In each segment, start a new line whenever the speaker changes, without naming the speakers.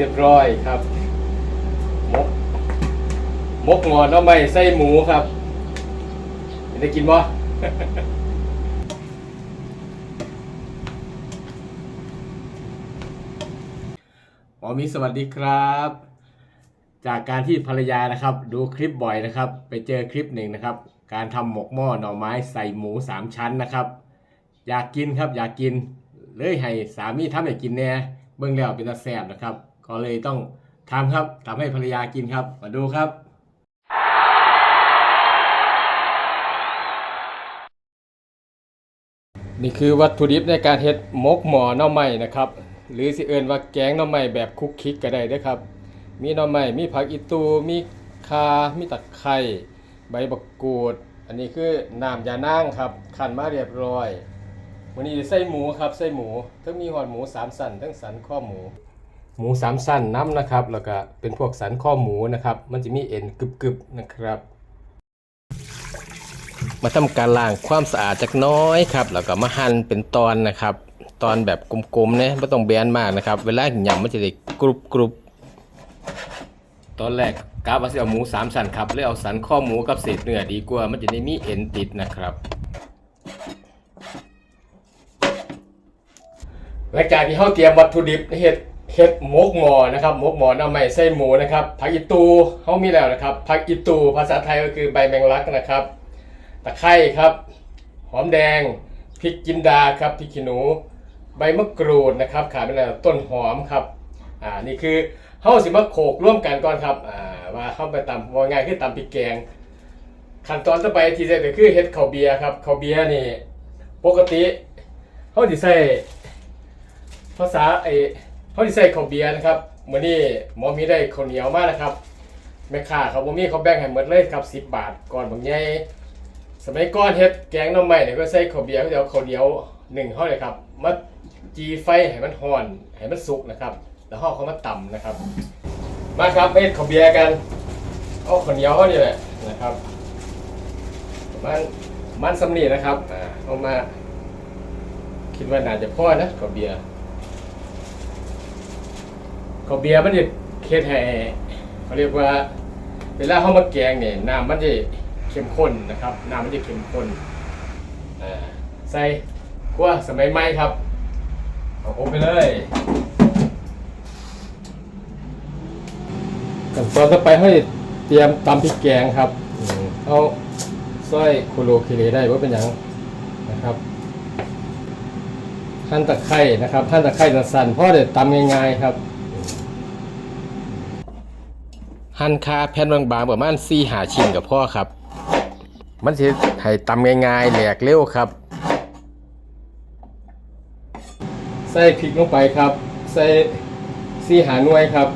เรียบร้อยครับมกมกงอนเอาไม่ใส่หมูครับได้กินบ่หมอมีสวัสดีครับ จากการที่ภรรยานะครับ ดูคลิปบ่อยนะครับ ไปเจอคลิปหนึ่งนะครับ การทำหมกหม้อหน่อไม้ใส่หมูสามชั้นนะครับ อยากกินครับอยากกินเลยให้สามีทำให้กินแน่เบื้องแล้วเป็นตาแสบนะครับ ก็เลยต้องทำครับทำให้ภรรยากินครับ มาดูครับ นี่คือวัตถุดิบในการเฮ็ดมกหมอหน่อไม้นะครับ หรือสิเอิ้นว่าแกงหน่อไม้แบบคุกคิกก็ได้ด้อครับ มีหน่อไม้มีผักอีตูมีคามีตะไคร้ใบบักกูด อันนี้คือน้ำยานางครับขันมาเรียบร้อยวันนี้ใส่หมูครับใส่หมูทั้งมีหอดหมูสามสันทั้งสันข้อหมู หมูสามสั้นน้ำนะครับ แล้วก็เป็นพวกสันข้อหมูนะครับ มันจะมีเอ็นกึบๆนะครับ มาทำการล้างความสะอาดจักน้อยครับ แล้วก็มาหั่นเป็นตอนนะครับ ตอนแบบกลมๆเนี่ยไม่ต้องแบนมากนะครับ เวลาหยำมันจะได้กรุบกรุบตอนแรกกาบาสิเอาหมูสามสันครับเลยเอาสันข้อหมูกับเศษเนื้อดีกว่า มันจะได้มีเอ็นติดนะครับหลังจากที่เขาเตรียมวัตถุดิบเห็ด เห็ดมกหมอนะครับมกหมอน้ำไม่ใส่หมูนะครับผักอีตูเขามีแล้วนะครับผักอีตูภาษาไทยก็คือใบแมงลักนะครับตะไคร้ครับหอมแดงพริกจินดาครับพริกขี้หนู ใบมะกรูดนะครับขาดไปแล้ต้นหอมครับอ่านี่คือเฮาสิมาโขกร่วมกันก่อนครับอ่าว่าเข้าไปตำว่าง่ายคือตำพริกแกง ขั้นตอนต่อไปที่จะก็คือเฮ็ดข้าวเบียร์ครับข้าวเบียร์นี่ปกติเฮาสิใส่ภาษาไอ เฮาสิใส่ข้าวเบียร์นะครับมื้อนี้หมอมีได้ข้าวเหนียวมานะครับแม่ค้าเขาบ่มีเขาแบ่งให้หมดเลยครับ 10 บาทก่อนบางใหญ่สมัยก่อนเฮ็ดแกงหน้ำใหม่เนี่ยก็ใส่ข้าวเบียร์เขาจะเอาข้าวเหนียวหนึ่งห่อเลยครับมาจีไฟให้มันห่อนให้มันสุกนะครับ แล้วห่อเขามาต่ำนะครับ มาครับเฮ็ดข้าวเบียร์กันเอาข้าวเหนียวเขานี่แหละนะครับมันมันสำนีนะครับเอามาคิดว่าน่าจะพอนะข้าวเบียร์ ขาเบียร์มันจะเค็ดให้เขาเรียกว่า เวลาเขามาแกงเนี่ยน้ำมันจะเข้มข้นนะครับน้ำมันจะเข้มข้นใส่ขั้วสมัยใหม่ครับเอาอบไปเลยขั้นตอนต่อไปให้เตรียมตำพริกแกงครับอเอาซอยโคโลคิเลได้ว่าเป็นอย่างนะครับหั่นตะไคร้นะครับหั่นตะไคร้สั้นๆเพราะเดี๋ยวตำง่ายๆครับ หั่นคาแผ่นบางๆประมาณ4หาชิ้นกับพ่อครับ มันสิให้ตำง่ายๆแหลกเร็วครับ ใส่พริกลงไปครับ ใส่สี่หาหน่วยครับ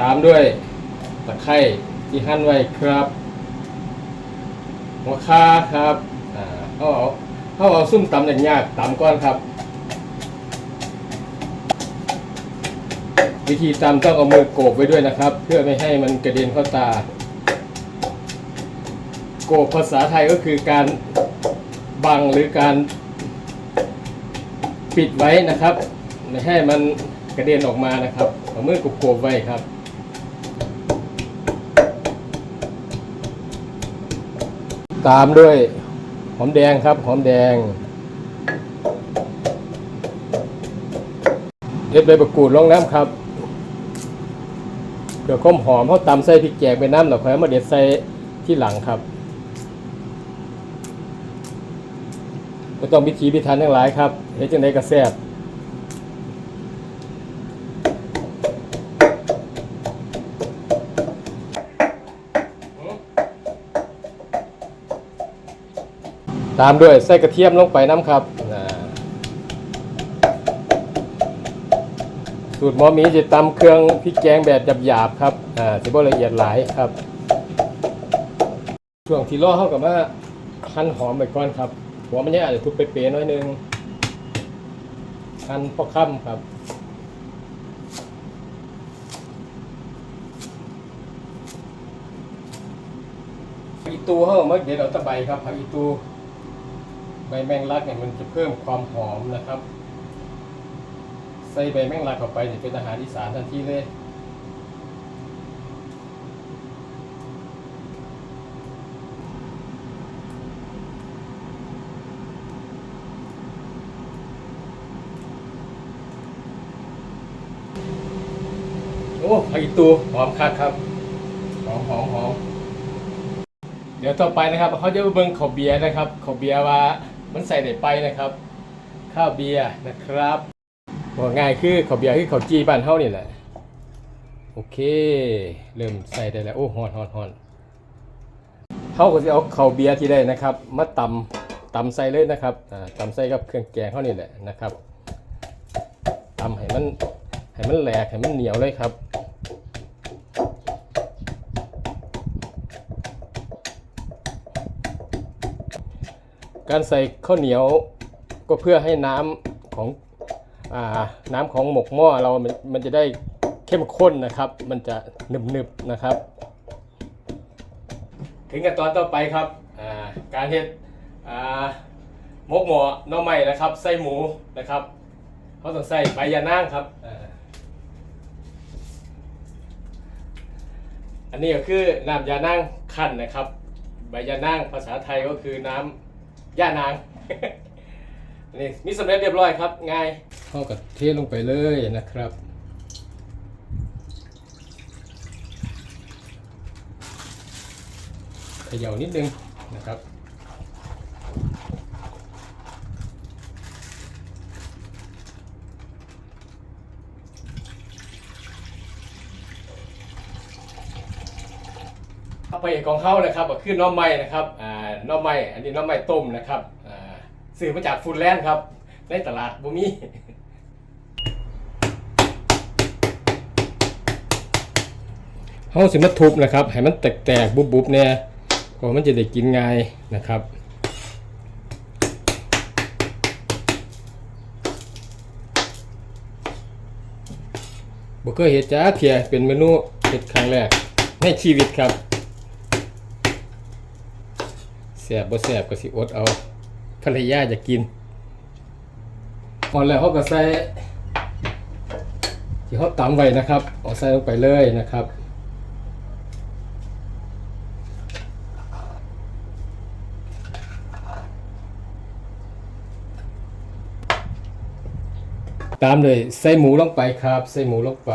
ตามด้วยตะไคร้ที่หั่นไว้ครับหัวคาครับอ่าเอาเอาเอาเอาซุ่มตำอย่างยากตำก้อนครับ วิธีตำต้องเอามือโกบไว้ด้วยนะครับ เพื่อไม่ให้มันกระเด็นเข้าตา โกบภาษาไทยก็คือการบังหรือการปิดไว้นะครับไม่ให้มันกระเด็นออกมานะครับเอามือโกบไว้ครับตามด้วยหอมแดงครับหอมแดงเด็ดใบมะกรูดลงน้ำครับ เดี๋ยวข้มหอมเขาตำใส่พริกแกงไปน้ำหน่อยค่อยเอามาเด็ดใส่ที่หลังครับก็ต้องพิธีพิธันทั้งหลายครับเฮ็ดจังไดก็แซ่บตามด้วยใส่กระเทียมลงไปน้ำครับ สูตรหมอหมีจะตำเครื่องพริกแกงแบบหยาบๆครับ อ่าสิบ่ละเอียดหลายครับ ช่วงที่รอเข้ากับว่าหั่นหอมไปก่อนครับหัวมันเนี่ยอาจจะทุบเป๊ะๆน้อยนึงหั่นพอค่ำครับอีตูเขาเอามาเด็ดเอาตะไบครับผักอีตูใบแมงลักเนี่ยมันจะเพิ่มความหอมนะครับ ส่ส่ใบแมงลักเข้าไปนี่เป็นอาหารอีสานทันทีเลยโอ้ผักอีตูหอมคักครับหอมหอมหอมเดี๋ยวต่อไปนะครับเขาจะเบิ่งข้าวเบียร์นะครับข้าวเบียร์ว่ามันใส่ได้ไปนะครับ ข้าวเบียร์นะครับ บอกง่ายคือข้าเบียร์คือข้าจีบ้านเฮานี่แหละ โอเค เริ่มใส่ได้แล้ว โอ้ฮอนฮอนฮอนเขาก็จะเอาข้าเบียร์ที่ได้นะครับ มาตำตำใส่เลยนะครับอ่าตำใส่กับเครื่องแกงเขานี่แหละนะครับตำให้มันให้มันแหลกให้มันเหนียวเลยครับการใส่ข้าวเหนียวก็เพื่อให้น้ำของ น้ำของหมกหม้อเรามันจะได้เข้มข้นนะครับ มันจะหนึบๆนนะครับ ถึงกับตอนต่อไปครับการเฮ็ดหมกหม้อน่อไม้นะครับใส่หมูนะครับเขาต้องใส่ใบยะนางครับอันนี้ก็คือน้ำยานางขั้นนะครับ ใบยานางภาษาไทยก็คือน้ำย่านางนี่มีสำเร็จเรียบร้อยครับ ง่าย เข้ากับเทลงไปเลยนะครับเขย่านิดนึงนะครับเอาไปเอกของเขานะครับก็คือน้อไม้นะครับอ่าน้อไม้อันนี้น้อไม้ต้มนะครับอ่าซื้อมาจากฟูดแลนด์ครับ ในตลาดบุมี เขาสิมาทุบนะครับ ให้มันแตกๆบุบๆเนี่ยก็มันจะได้กินง่ายนะครับบ่เคยเห็ดจ้าเทียเป็นเมนูเห็ดครั้งแรกในชีวิตครับแสบบ่แสบก็สิอดเอาภรรยาจะกินพอแล้วเขาก็ใส่ที่เขาตำไว้นะครับเอาใส่ลงไปเลยนะครับ ตามเลยใส่หมูลงไปครับ ใส่หมูลงไป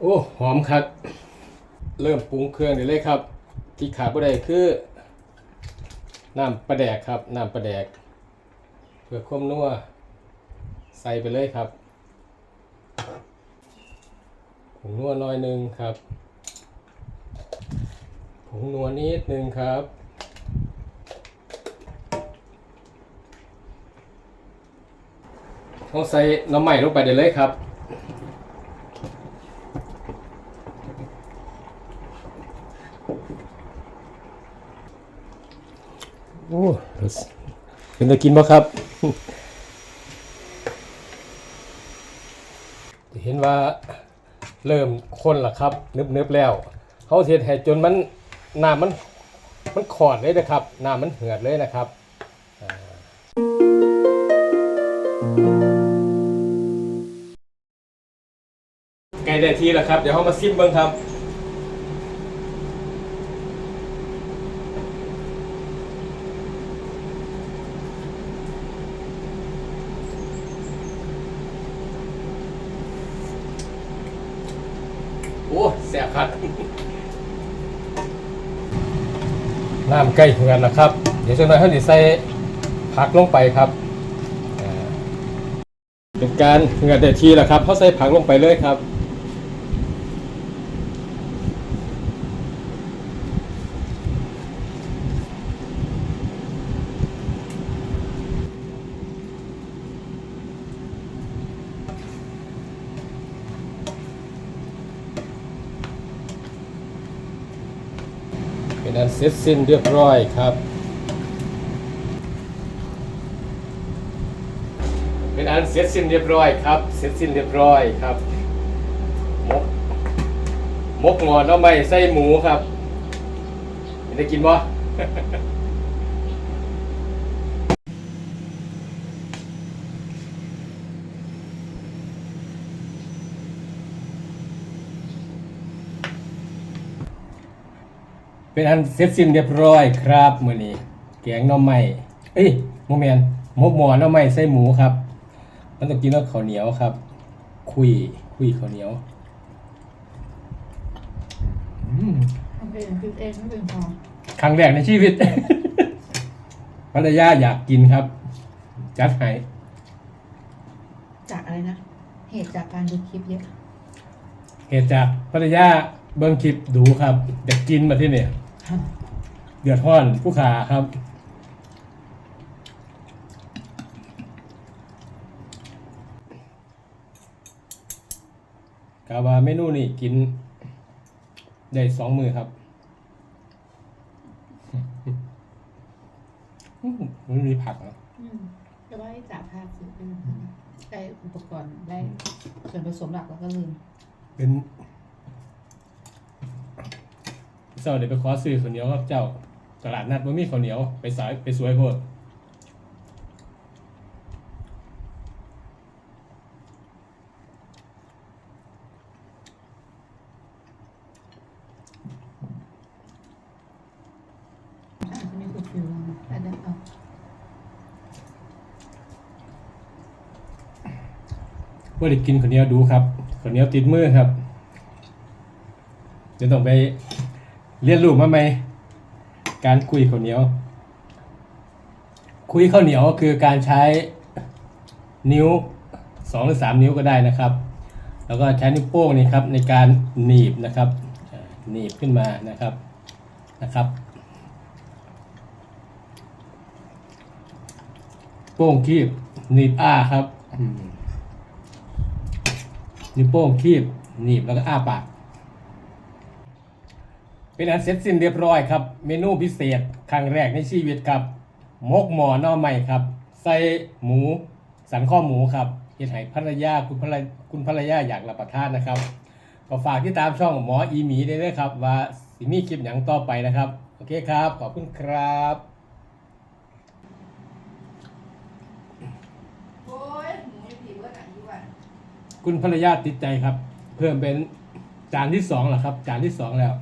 โอ้หอมครับ เริ่มปรุงเครื่องได้เลยครับ ที่ขาดบ่ได้คือน้ำปลาแดกครับน้ำปลาแดกเพื่อความนัวใส่ไปเลยครับ ผ งนัวน้อยหนึ่งครับ ผงนัวนิดหนึ่งครับ ต้องใส่น้ำใหม่ลงไปได้เลยครับโอ้เป็นตะกินบ่ครับ จะเห็นว่า เริ่มค้นละครับนึบๆแล้วเขาเทให้จนมันน้ำมันมันขอดเลยนะครับน้ำมันเหือดเลยนะครับอ่าใกล้ได้ทีแล้วครับ เดี๋ยวเขามาซิมเบิ้งครับ โอ้แสบครับน้ำใกล้เหือดแล้วครับ เดี๋ยวจะหน่อยเขาจะใส่ผักลงไปครับอ่าเป็นการเหือดได้ทีแล้วครับเขาใส่ผักลงไปเลยครับ เป็นอันเสร็จสิ้นเรียบร้อยครับ เป็นอันเสร็จสิ้นเรียบร้อยครับ เสร็จสิ้นเรียบร้อยครับมกมกงอนเอาไม่ใส่หมูครับได้กินบ่ เป็นอันเสร็จสิ้นเรียบร้อยครับมื้อนี้แกงหน่อไม้เอ้ยโมเมนมกหมอหน่อไม้ใส่หมูครับ มันต้องกินกับข้าวเหนียวครับ คุยคุยข้าวเหนียวอืม
ทำเองคิดเองไม่เป็นพอ
ครั้งแรกในชีวิต ภรรยาอยากกินครับ จัดให้
จากอะไรนะ เหตุจากการดูคลิปเยอะ
เหตุจากภรรยาเบิ่งคลิปดูครับอยากกินมาที่เนี่ย เดือดร้อนผู้ขาครับ กาว่าเมนูนี่กิน ได้สองมือครับอืมมันมีผักนะ
อืมแต่ว่าไอ้จ่าภาพซื้อเป็นได้อุปกรณ์ได้ส่วนผสมหลักแล้วก็ลืม
เป็นเจ้าเดี๋ยวไปขอซื้อข้าวเหนียวครับเจ้า ตลาดนัดว่มีข้าวเหนียวไปสายไปสวยโพด
อะคนนี้กูฟิวแล้วอันนั้นเอา
ว่าได้กินข้าวเหนียวดูครับข้าวเหนียวติดมือครับเดี๋ยวต้องไป เรียนรู้มาไหม การคุยข้าวเหนียว คุยข้าวเหนียวคือการใช้นิ้วสองหรือสามนิ้วก็ได้นะครับ แล้วก็ใช้นิ้วโป้งนี่ครับในการหนีบนะครับอ่าหนีบขึ้นมานะครับนะครับ โป้งคีบหนีบอ้าครับอืมนิ้วโป้งคีบหนีบแล้วก็อ้าปาก เป็นอันเสร็จสิ้นเรียบร้อยครับ เมนูพิเศษครั้งแรกในชีวิตครับมกหมอหน่อใหม่ครับ ใส่หมู สันข้อหมูครับเฮ็ดให้ภรรยาคุณภรรยคุณภรรยาอยากรับประทานนะครับก็ฝากที่ตามช่องหมออีหมีได้เลยครับ ว่าสิมีคลิปอย่างต่อไปนะครับ โอเคครับ ขอบคุณครับ
โอ้ยหมูยังผิวก็หนังอยู่อะ
คุณภรรยาติดใจครับ เพิ่มเป็นจานที่สองแล้วครับ จานที่สองแล้ว